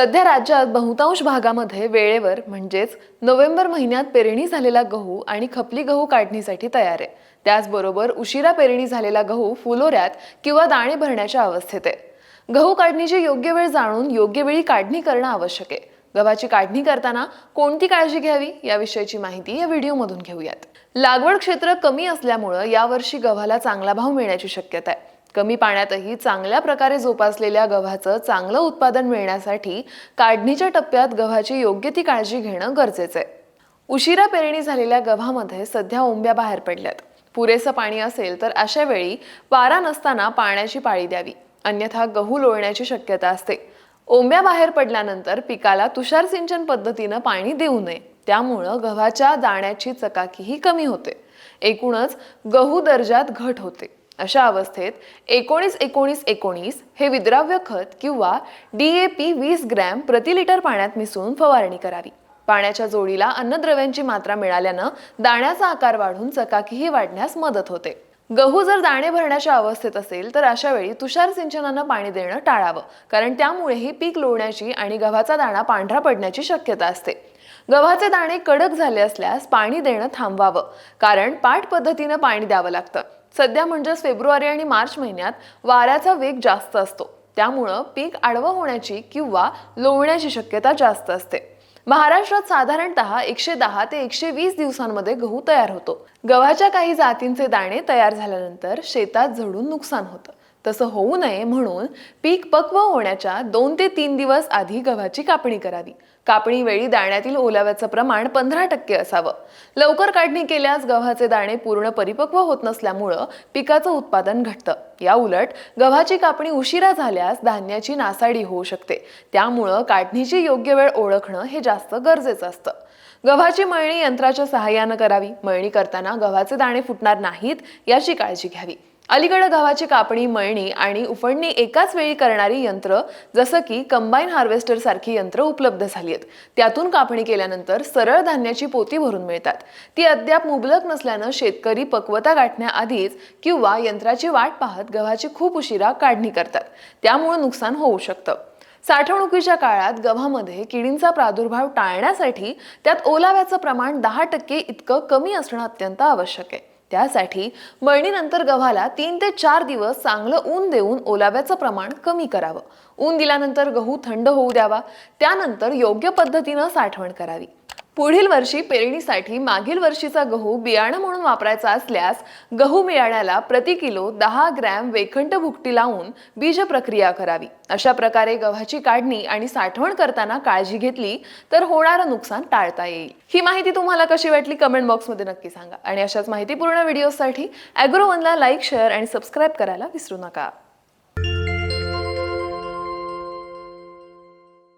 सध्या राज्यात बहुतांश भागामध्ये वेळेवर म्हणजेच नोव्हेंबर महिन्यात पेरणी झालेला गहू आणि खपली गहू काढणीसाठी तयार आहे. त्याचबरोबर उशिरा पेरणी झालेला गहू फुलोऱ्यात किंवा दाणे भरण्याच्या अवस्थेत आहे. गहू काढणीची योग्य वेळ जाणून योग्य वेळी काढणी करणं आवश्यक आहे. गव्हाची काढणी करताना कोणती काळजी घ्यावी याविषयीची माहिती या व्हिडिओमधून घेऊयात. लागवड क्षेत्र कमी असल्यामुळं यावर्षी गव्हाला चांगला भाव मिळण्याची शक्यता आहे. कमी पाण्यातही चांगल्या प्रकारे जोपासलेल्या गव्हाचं चांगलं उत्पादन मिळण्यासाठी काढणीच्या टप्प्यात गव्हाची योग्य ती काळजी घेणं गरजेचं आहे. उशिरा पेरणी झालेल्या गव्हामध्ये सध्या ओंब्या बाहेर पडल्यात. पुरेसं पाणी असेल तर अशा वेळी वारा नसताना पाण्याची पाळी द्यावी. अन्यथा गहू लोळण्याची शक्यता असते. ओंब्या बाहेर पडल्यानंतर पिकाला तुषार सिंचन पद्धतीनं पाणी देऊ नये. त्यामुळं गव्हाच्या दाण्याची चकाकीही कमी होते. एकूणच गहू दर्जात घट होते. अशा अवस्थेत एकोणीस एकोणीस एकोणीस हे विद्राव्य खत किंवा डी ए पी वीस ग्रॅम प्रति लिटर पाण्यात मिसळून फवारणी करावी. पाण्याच्या जोडीला अन्नद्रव्यांची मात्रा मिळाल्यानं दाण्याचा आकार वाढून चकाकीही वाढण्यास मदत होते. गहू जर दाणे भरण्याच्या अवस्थेत असेल तर अशा वेळी तुषार सिंचनानं पाणी देणं टाळावं कारण त्यामुळेही पीक लोळण्याची आणि गव्हाचा दाणा पांढरा पडण्याची शक्यता असते. गव्हाचे दाणे कडक झाले असल्यास पाणी देणं थांबवावं कारण पाठ पद्धतीनं पाणी द्यावं लागतं. सध्या म्हणजेच फेब्रुवारी आणि मार्च महिन्यात वाऱ्याचा वेग जास्त असतो. त्यामुळं पीक आडवं होण्याची किंवा लोळण्याची शक्यता जास्त असते. महाराष्ट्रात साधारणतः एकशे दहा ते एकशे वीस दिवसांमध्ये गहू तयार होतो. गव्हाच्या काही जातींचे दाणे तयार झाल्यानंतर शेतात झडून नुकसान होतं. तसं होऊ नये म्हणून पीक पक्व होण्याच्या दोन ते तीन दिवस आधी गव्हाची कापणी करावी. कापणी वेळी दाण्यातील ओलाव्याचं प्रमाण पंधरा टक्के असावं. लवकर काढणी केल्यास गव्हाचे दाणे पूर्ण परिपक्व होत नसल्यामुळं पिकाचं उत्पादन घटतं. या उलट गव्हाची कापणी उशिरा झाल्यास धान्याची नासाडी होऊ शकते. त्यामुळं काढणीची योग्य वेळ ओळखणं हे जास्त गरजेचं असतं. गव्हाची मळणी यंत्राच्या सहाय्यानं करावी. मळणी करताना गव्हाचे दाणे फुटणार नाहीत याची काळजी घ्यावी. अलीकडे गव्हाची कापणी मळणी आणि उफडणी एकाच वेळी करणारी यंत्र जसं की कंबाईन हार्वेस्टर सारखी यंत्र उपलब्ध झाली आहेत. त्यातून कापणी केल्यानंतर सरळ धान्याची पोती भरून मिळतात. ती अद्याप मुबलक नसल्यानं शेतकरी पक्वता गाठण्याआधीच किंवा यंत्राची वाट पाहत गव्हाची खूप उशिरा काढणी करतात. त्यामुळे नुकसान होऊ शकतं. साठवणुकीच्या काळात गव्हामध्ये किडींचा प्रादुर्भाव टाळण्यासाठी त्यात ओलाव्याचं प्रमाण दहा टक्के इतकं कमी असणं अत्यंत आवश्यक आहे. त्यासाठी मळणीनंतर गव्हाला तीन ते चार दिवस चांगलं ऊन देऊन ओलाव्याचं प्रमाण कमी करावं. ऊन दिल्यानंतर गहू थंड होऊ द्यावा. त्यानंतर योग्य पद्धतीनं साठवण करावी. पुढील वर्षी पेरणीसाठी मागील वर्षीचा गहू बियाणं म्हणून वापरायचा असल्यास गहू बियाण्याला प्रति किलो दहा ग्रॅम वेखंट भुकटी लावून बीज प्रक्रिया करावी. अशा प्रकारे गव्हाची काढणी आणि साठवण करताना काळजी घेतली तर होणारं नुकसान टाळता येईल. ही माहिती तुम्हाला कशी वाटली कमेंट बॉक्समध्ये नक्की सांगा. आणि अशाच माहितीपूर्ण व्हिडिओसाठी ॲग्रोवनला लाईक शेअर आणि सबस्क्राईब करायला विसरू नका.